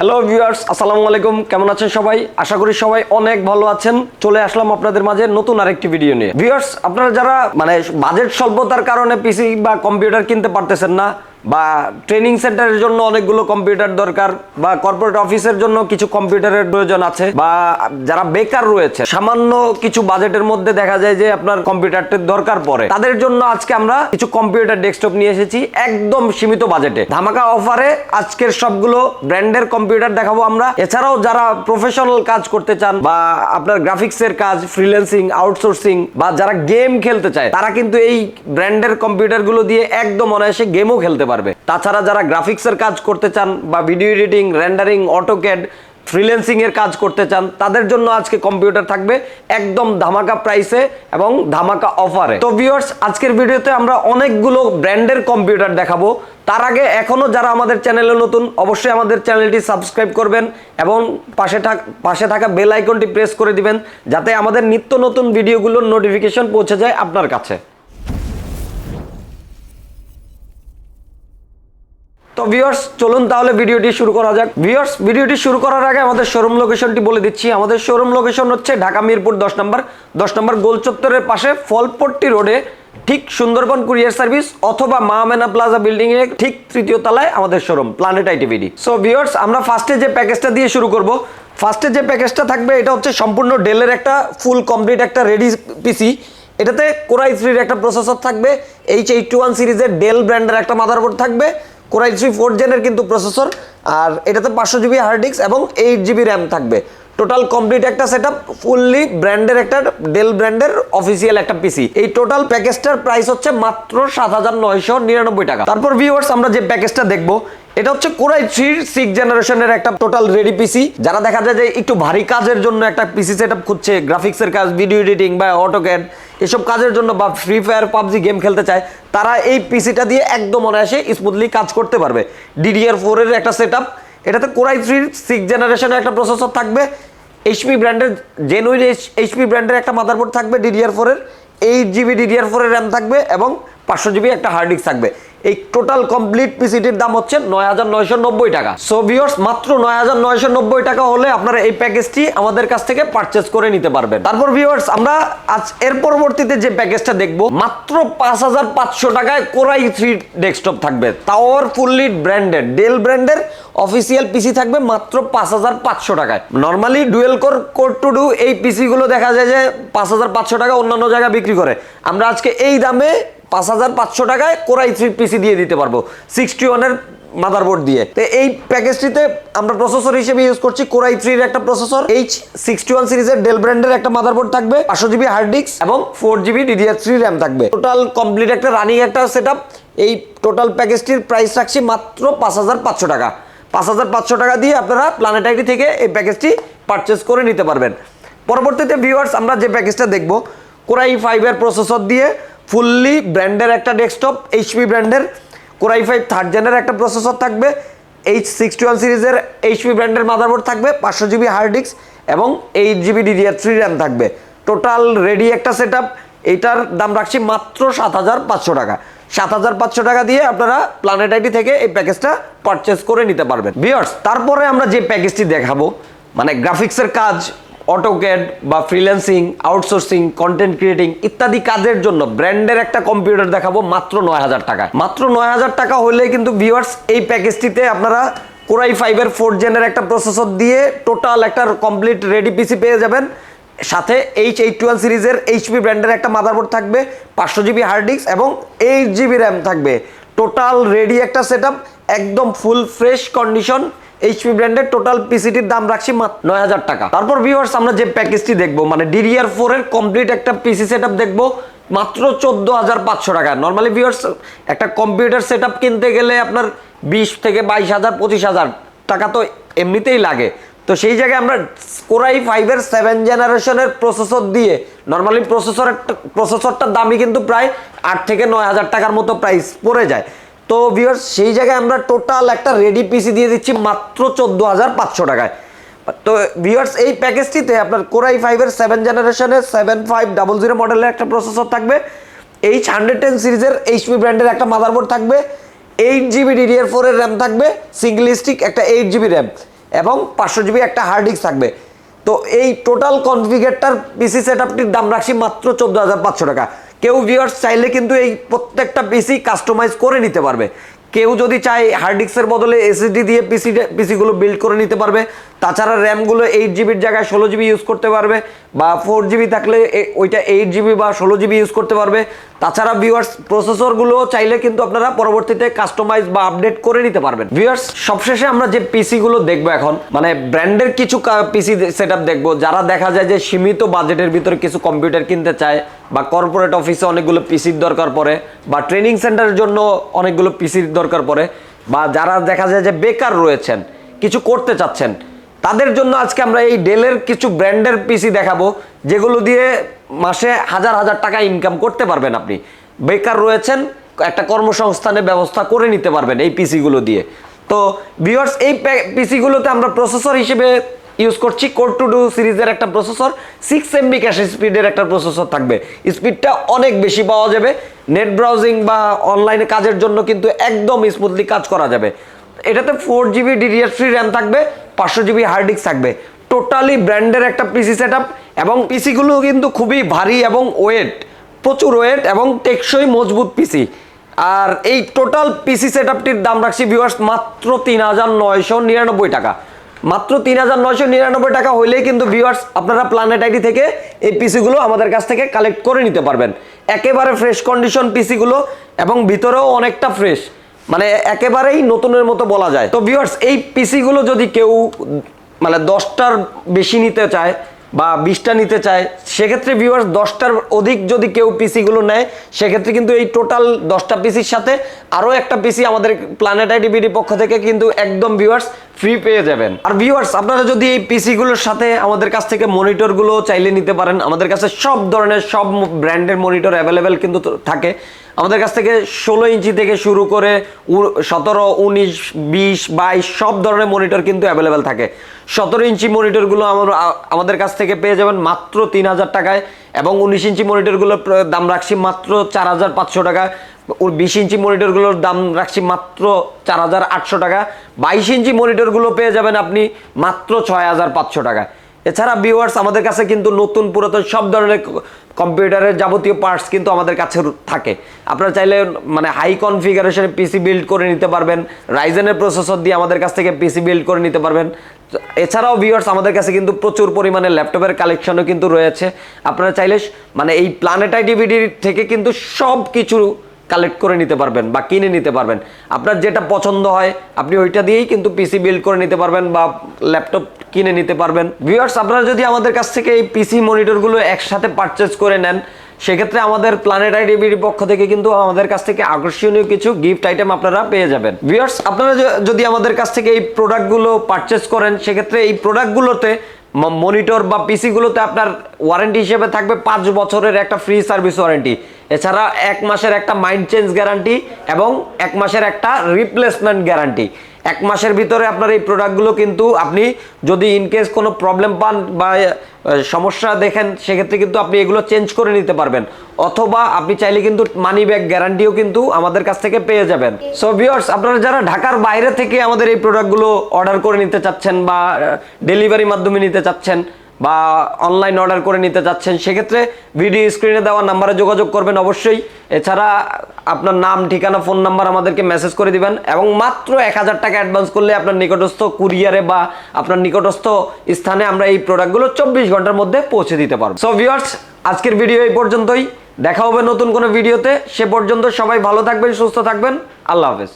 Hello viewers আসসালামু আলাইকুম। কেমন আছেন সবাই? আশা করি সবাই অনেক ভালো আছেন। চলে আসলাম আপনাদের মাঝে নতুন আরেকটি ভিডিও নিয়ে। ভিউয়ার্স আপনারা যারা মানে বাজেট স্বল্পতার কারণে পিসি বা কম্পিউটার কিনতে পারতেছেন না বা ট্রেনিং সেন্টারের জন্য অনেকগুলো কম্পিউটার দরকার, বা কর্পোরেট অফিসের জন্য কিছু কম্পিউটারের প্রয়োজন আছে, বা যারা বেকার রয়েছে, সামান্য কিছু বাজেটের মধ্যে দেখা যায় যে আপনার কম্পিউটারটির দরকার পড়ে। তাদের জন্য আজকে আমরা কিছু কম্পিউটার ডেস্কটপ নিয়ে এসেছি, একদম সীমিত বাজেটে ধামাকা অফারে আজকের সবগুলো ব্র্যান্ডের কম্পিউটার দেখাবো আমরা। এছাড়াও যারা প্রফেশনাল কাজ করতে চান, বা আপনার গ্রাফিক্সের কাজ ফ্রিল্যান্সিং আউটসোর্সিং বা যারা গেম খেলতে চায়, তারা কিন্তু এই ব্র্যান্ডের কম্পিউটারগুলো দিয়ে একদম অনায়াসে গেমও খেলতে পারবে। তাছাড়া যারা গ্রাফিক্সের কাজ করতে চান বা video editing rendering AutoCAD freelancing এর কাজ করতে চান, তাদের জন্য আজকে কম্পিউটার থাকবে একদম ধামাকা প্রাইসে এবং ধামাকা অফারে তো ভিউয়ার্স আজকের ভিডিওতে আমরা অনেকগুলো ব্র্যান্ডের কম্পিউটার দেখাবো। তার আগে এখনও যারা আমাদের চ্যানেলে নতুন, অবশ্যই আমাদের চ্যানেলটি সাবস্ক্রাইব করবেন এবং পাশে থাক, পাশে থাকা বেল আইকনটি প্রেস করে দিবেন, যাতে আমাদের নিত্য নতুন ভিডিওগুলোর নোটিফিকেশন পৌঁছে যায় আপনার কাছে। তো ভিউয়ার্স চলুন তাহলে ভিডিওটি শুরু করা যাক। ভিউয়ার্স ভিডিওটি শুরু করার আগে আমাদের শোরুম লোকেশনটি বলে দিচ্ছি। আমাদের শোরুম লোকেশন হচ্ছে ঢাকা মিরপুর দশ নম্বর। দশ নম্বর গোল চত্বরের পাশে ফলপট্টি রোডে, ঠিক সুন্দরবন কুরিয়ার সার্ভিস অথবা মা মেনা প্লাজা বিল্ডিং এর ঠিক তৃতীয় তলায় আমাদের showroom planet ITVD so viewers আমরা ফার্স্টে যে প্যাকেজটা দিয়ে শুরু করব ফার্স্টে যে প্যাকেজটা থাকবে, এটা হচ্ছে সম্পূর্ণ ডেলের একটা ফুল কমপ্লিট একটা রেডি পিসি এটাতে কোরাই থ্রির একটা প্রসেসর থাকবে এইচ এইট টু ওয়ান সিরিজের ডেল ব্র্যান্ডের একটা মাদারবোর্ড থাকবে কোরাই থ্রি ফোর জেনের কিন্তু প্রসেসর আর এটাতে পাঁচশো জিবি হার্ড ডিস্ক এবং এইট জিবি র্যাম থাকবে। টোটাল কমপ্লিট একটা সেট ফুললি ব্র্যান্ডের একটা ডেল ব্র্যান্ডের অফিসিয়াল একটা পিসি এই টোটাল প্যাকেজটার প্রাইস হচ্ছে মাত্র সাত হাজার নয়শো নিরানব্বই টাকা। তারপর ভিউয়ার্স আমরা যে প্যাকেজটা দেখব, এটা হচ্ছে কোরাই থ্রির সিক্স জেনারেশনের একটা টোটাল রেডি পিসি যারা দেখা যায় যে একটু ভারী কাজের জন্য একটা পিসি সেট আপ খুঁজছে গ্রাফিক্সের কাজ ভিডিও এডিটিং বা অটোক্যাড এসব কাজের জন্য বা ফ্রি ফায়ার পাবজি গেম খেলতে চায়, তারা এই পিসিটা দিয়ে একদম অনায়াসে স্মুথলি কাজ করতে পারবে। ডিডিআর ফোরের একটা সেট আপ এটাতে কোরাই থ্রির সিক্স জেনারেশনের একটা প্রসেসর থাকবে। এইচপি ব্র্যান্ডের জেনুইন এইচপি ব্র্যান্ডের একটা মাদারবোর্ড থাকবে ডিডিআর ফোরের এইট জিবি ডিডিআর ফোরের র্যাম থাকবে এবং পাঁচশো জিবি একটা হার্ড ডিস্ক থাকবে। এই টোটাল কমপ্লিট পিসিটির দাম হচ্ছে নয় হাজার নয়শো নব্বই টাকা। সো ভিওর্স মাত্র নয় হাজার নয়শো নব্বই টাকা হলে আপনারা এই প্যাকেজটি আমাদের কাছ থেকে পারচেস করে নিতে পারবেন। তারপর ভিওর্স আমরা আজ এর পরবর্তীতে যে প্যাকেজটা দেখব, মাত্র পাঁচ হাজার পাঁচশো টাকায় কোরাই থ্রি ডেস্কটপ থাকবে। টাওয়ার ফুললি ব্র্যান্ডেড ডেল ব্র্যান্ডের অফিসিয়াল পিসি থাকবে মাত্র পাঁচ হাজার পাঁচশো টাকায়। Normally dual core core two duo এই পিসিগুলো দেখা যায় যে পাঁচ হাজার পাঁচশো টাকা অন্যান্য জায়গায় বিক্রি করে। আমরা আজকে এই দামে পাঁচ হাজার পাঁচশো টাকায় কোরাই থ্রি পিসি দিয়ে দিতে পারব। সিক্সটি ওয়ানের মাদারবোর্ড দিয়ে। তো এই প্যাকেজটিতে আমরা প্রসেসর হিসেবে ইউজ করছি কোরাই থ্রির একটা প্রসেসর। এইচ সিক্সটি ওয়ান সিরিজের ডেল ব্র্যান্ডের একটা মাদারবোর্ড থাকবে, পাঁচশো জিবি হার্ড ডিস্ক এবং four GB DDR three RAM থাকবে। টোটাল কমপ্লিট একটা রানিং একটা সেট এই টোটাল প্যাকেজটির প্রাইস রাখছি মাত্র পাঁচ হাজার পাঁচশো টাকা। পাঁচ হাজার পাঁচশো টাকা দিয়ে আপনারা প্ল্যানেট আইডি থেকে এই প্যাকেজটি পারচেস করে নিতে পারবেন। পরবর্তীতে ভিউয়ার্স আমরা যে প্যাকেজটা দেখব, কোরাই ফাইভের প্রসেসর দিয়ে ফুললি ব্র্যান্ডের একটা ডেস্কটপ এইচপি ব্র্যান্ডের কোরাই ফাইভ থার্ড জেনের একটা প্রসেসর থাকবে এইচ সিক্সটি ওয়ান সিরিজের এইচপি ব্র্যান্ডের মাদারবোর্ড থাকবে, পাঁচশো জিবি হার্ড ডিস্ক এবং eight GB DDR three RAM থাকবে। টোটাল রেডি একটা সেট আপ এইটার দাম রাখছি মাত্র সাত হাজার পাঁচশো টাকা। সাত হাজার পাঁচশো টাকা দিয়ে আপনারা প্ল্যানেট আইডি থেকে এই প্যাকেজটা পারচেস করে নিতে পারবেন। বিয়ার্স তারপরে আমরা যে প্যাকেজটি দেখাবো মানে গ্রাফিক্সের কাজ অটোক্যাড বা ফ্রিল্যান্সিং আউটসোর্সিং কন্টেন্ট ক্রিয়েটিং ইত্যাদি কাজের জন্য ব্র্যান্ডের একটা কম্পিউটার দেখাবো মাত্র নয় হাজার টাকা মাত্র নয় হাজার টাকা হলে কিন্তু ভিউয়ার্স এই প্যাকেজটিতে আপনারা কোরাই ফাইভের ফোর জেনের একটা প্রসেসর দিয়ে টোটাল একটা কমপ্লিট রেডি পিসি পেয়ে যাবেন। সাথে এইচ এইট টুয়েলভ সিরিজের এইচপি ব্র্যান্ডের একটা মাদারবোর্ড থাকবে, পাঁচশো জিবি হার্ড ডিস্ক এবং এইট জিবি র্যাম থাকবে। টোটাল রেডি একটা সেট একদম ফুল ফ্রেশ কন্ডিশন এইচপি ব্র্যান্ডের টোটাল পিসিটির দাম রাখছি মাত্র নয় হাজার টাকা। তারপর ভিউয়ার্স আমরা যে প্যাকেজটি দেখব মানে ডিডিআর ফোর এর কমপ্লিট একটা পিসি সেট দেখব, মাত্র চোদ্দ হাজার পাঁচশো টাকা নর্মালি ভিউয়ার্স একটা কম্পিউটার সেট কিনতে গেলে আপনার বিশ থেকে বাইশ হাজার, পঁচিশ হাজার টাকা তো এমনিতেই লাগে। তো সেই জায়গায় আমরা কোরাই ফাইভের সেভেন জেনারেশনের প্রসেসর দিয়ে নর্মালি প্রসেসরের প্রসেসরটার দামই কিন্তু প্রায় আট থেকে নয় হাজার টাকার মতো প্রাইস পড়ে যায়। তো ভিউয়ার্স সেই জায়গায় আমরা টোটাল একটা রেডি পিসি দিয়ে দিচ্ছি মাত্র চোদ্দ হাজার পাঁচশো টাকায়। তো ভিউয়ার্স এই প্যাকেজটিতে আপনার কোরাই ফাইভের সেভেন জেনারেশনের সেভেন ফাইভ ডাবল জিরো মডেলের একটা প্রসেসর থাকবে এইচ হান্ড্রেড টেন সিরিজের এইচপি ব্র্যান্ডের একটা মাদারবোর্ড থাকবে এইট জিবি ডিডিআর ফোরের র্যাম থাকবে সিঙ্গল স্টিক একটা এইট জিবি র্যাম এবং পাঁচশো জিবি একটা হার্ড ডিস্ক থাকবে। তো এই টোটাল কনফিগারটার পিসি সেট আপটির দাম রাখছি মাত্র চোদ্দ হাজার পাঁচশো টাকা। কেউ ভিউয়ার্স চাইলে কিন্তু এই প্রত্যেকটা পিসি কাস্টমাইজ করে নিতে পারবে। কেউ যদি চায় হার্ড ডিস্কের বদলে এসএসডি দিয়ে পিসি পিসিগুলো বিল্ড করে নিতে পারবে। তাছাড়া র্যামগুলো এইট জিবির জায়গায় ষোলো জিবি ইউজ করতে পারবে, বা ফোর জিবি থাকলে ওইটা এইট জিবি বা ষোলো জিবি ইউজ করতে পারবে। তাছাড়া ভিউয়ার্স প্রসেসরগুলো চাইলে কিন্তু আপনারা পরবর্তীতে কাস্টমাইজ বা আপডেট করে নিতে পারবেন। ভিউয়ার্স সবশেষে আমরা যে পিসিগুলো দেখব এখন মানে ব্র্যান্ডের কিছু পিসি সেট আপ দেখব, যারা দেখা যায় যে সীমিত বাজেটের ভিতরে কিছু কম্পিউটার কিনতে চায়, বা কর্পোরেট অফিসে অনেকগুলো পিসির দরকার পড়ে, বা ট্রেনিং সেন্টারের জন্য অনেকগুলো পিসির দরকার পড়ে, বা যারা দেখা যায় যে বেকার রয়েছেন, কিছু করতে চাচ্ছেন তাদের জন্য আজকে আমরা এই ডেলের কিছু ব্র্যান্ডের পিসি দেখাবো, যেগুলো দিয়ে মাসে হাজার হাজার টাকা ইনকাম করতে পারবেন আপনি। বেকার রয়েছেন, একটা কর্মসংস্থানের ব্যবস্থা করে নিতে পারবেন এই পিসিগুলো দিয়ে। তো ভিউয়ার্স এই পিসিগুলোতে আমরা প্রসেসর হিসেবে ইউজ করছি কোর টু ডু সিরিজের একটা প্রসেসর সিক্স এমবি ক্যাশ স্পিডের একটা প্রসেসর থাকবে। স্পিডটা অনেক বেশি পাওয়া যাবে। নেট ব্রাউজিং বা অনলাইনে কাজের জন্য কিন্তু একদম স্মুথলি কাজ করা যাবে। এটাতে four GB DDR three RAM থাকবে, পাঁচশো জিবি হার্ড ডিস্ক থাকবে। টোটালি ব্র্যান্ডের একটা পিসি সেট এবং পিসিগুলো কিন্তু খুবই ভারী এবং ওয়েট প্রচুর ওয়েট এবং টেকসই মজবুত পিসি আর এই টোটাল পিসি সেট দাম রাখছি ভিউয়ার্স মাত্র তিন হাজার নয়শো নিরানব্বই টাকা। মাত্র তিন হাজার নয়শো নিরানব্বই টাকা হইলেই কিন্তু ভিউয়ার্স আপনারা প্ল্যানেট আইডি থেকে এই পিসিগুলো আমাদের কাছ থেকে কালেক্ট করে নিতে পারবেন। একেবারে ফ্রেশ কন্ডিশন পিসিগুলো এবং ভিতরেও অনেকটা ফ্রেশ মানে একেবারেই নতুনের মতো বলা যায়। তো ভিউয়ার্স এই পিসিগুলো যদি কেউ মানে দশটার বেশি নিতে চায় বা বিশটা নিতে চায়, সেক্ষেত্রে ভিউয়ার্স দশটার অধিক যদি কেউ পিসিগুলো নেয়, সেক্ষেত্রে কিন্তু এই টোটাল দশটা পিসির সাথে আরও একটা পিসি আমাদের প্ল্যানেট আইডিবিডি পক্ষ থেকে কিন্তু একদম ভিউয়ার্স ফ্রি পেয়ে যাবেন। আর ভিউয়ার্স আপনারা যদি এই পিসিগুলোর সাথে আমাদের কাছ থেকে মনিটরগুলো চাইলে নিতে পারেন, আমাদের কাছে সব ধরনের, সব ব্র্যান্ডের মনিটর অ্যাভেলেবেল কিন্তু থাকে। আমাদের কাছ থেকে ষোলো ইঞ্চি থেকে শুরু করে সতেরো, উনিশ, বিশ, বাইশ, সব ধরনের মনিটর কিন্তু অ্যাভেলেবেল থাকে। সতেরো ইঞ্চি মনিটরগুলো আমরা আমাদের কাছ থেকে পেয়ে যাবেন মাত্র তিন হাজার টাকায় এবং উনিশ ইঞ্চি মনিটরগুলোর দাম রাখছি মাত্র চার হাজার পাঁচশো টাকা। বিশ ইঞ্চি মনিটরগুলোর দাম রাখছি মাত্র চার হাজার আটশো টাকা। বাইশ ইঞ্চি মনিটরগুলো পেয়ে যাবেন আপনি মাত্র ছয় হাজার পাঁচশো টাকা এছাড়া ভিউয়ার্স আমাদের কাছে কিন্তু নতুন পুরাতন সব ধরনের কম্পিউটারের যাবতীয় পার্টস কিন্তু আমাদের কাছে থাকে। আপনারা চাইলে মানে হাই কনফিগারেশনে পিসি বিল্ড করে নিতে পারবেন। রাইজেনের প্রসেসর দিয়ে আমাদের কাছ থেকে পিসি বিল্ড করে নিতে পারবেন। এছাড়াও ভিউয়ার্স আমাদের কাছে কিন্তু প্রচুর পরিমাণে ল্যাপটপের কালেকশনও কিন্তু রয়েছে। আপনারা চাইলে মানে এই প্ল্যানেটাই ডিভিডির থেকে কিন্তু সব কিছু কালেক্ট করে নিতে পারবেন বা কিনে নিতে পারবেন। আপনার যেটা পছন্দ হয়, আপনি ওইটা দিয়েই কিন্তু পিসি বিল্ড করে নিতে পারবেন বা ল্যাপটপ কিনে নিতে পারবেন। ভিউয়ার্স আপনারা যদি আমাদের কাছ থেকে এই পিসি মনিটরগুলো একসাথে পারচেজ করে নেন, সেক্ষেত্রে আমাদের প্ল্যানেট আইডিবির পক্ষ থেকে কিন্তু আমাদের কাছ থেকে আকর্ষণীয় কিছু গিফট আইটেম আপনারা পেয়ে যাবেন। ভিউয়ার্স আপনারা যদি আমাদের কাছ থেকে এই প্রোডাক্টগুলো পারচেস করেন, সেক্ষেত্রে এই প্রোডাক্টগুলোতে মনিটর বা পিসিগুলোতে আপনার ওয়ারেন্টি হিসেবে থাকবে পাঁচ বছরের একটা ফ্রি সার্ভিস ওয়ারেন্টি এছাড়া এক মাসের একটা মাইন্ড চেঞ্জ গ্যারান্টি এবং এক মাসের একটা রিপ্লেসমেন্ট গ্যারান্টি এক মাসের ভিতরে আপনার এই প্রোডাক্টগুলো কিন্তু আপনি যদি ইনকেস কোনো প্রবলেম পান বা সমস্যা দেখেন, সেক্ষেত্রে কিন্তু আপনি এগুলো চেঞ্জ করে নিতে পারবেন। অথবা আপনি চাইলে কিন্তু মানি ব্যাগ গ্যারান্টিও কিন্তু আমাদের কাছ থেকে পেয়ে যাবেন। সো ভিউয়ার্স আপনারা যারা ঢাকার বাইরে থেকে আমাদের এই প্রোডাক্টগুলো অর্ডার করে নিতে চাচ্ছেন বা ডেলিভারি মাধ্যমে নিতে চাচ্ছেন বা অনলাইন অর্ডার করে নিতে চাচ্ছেন, সেক্ষেত্রে ভিডিও স্ক্রিনে দেওয়া নাম্বারে যোগাযোগ করবেন অবশ্যই। এছাড়া আপনার নাম, ঠিকানা ফোন নাম্বার আমাদেরকে মেসেজ করে দিবেন এবং মাত্র এক হাজার টাকা অ্যাডভান্স করলে আপনার নিকটস্থ কুরিয়ারে বা আপনার নিকটস্থ স্থানে আমরা এই প্রোডাক্টগুলো চব্বিশ ঘণ্টার মধ্যে পৌঁছে দিতে পারব। সো ভিউয়ার্স আজকের ভিডিও এই পর্যন্তই। দেখা হবে নতুন কোনো ভিডিওতে সে পর্যন্ত সবাই ভালো থাকবেন, সুস্থ থাকবেন। আল্লাহ হাফেজ।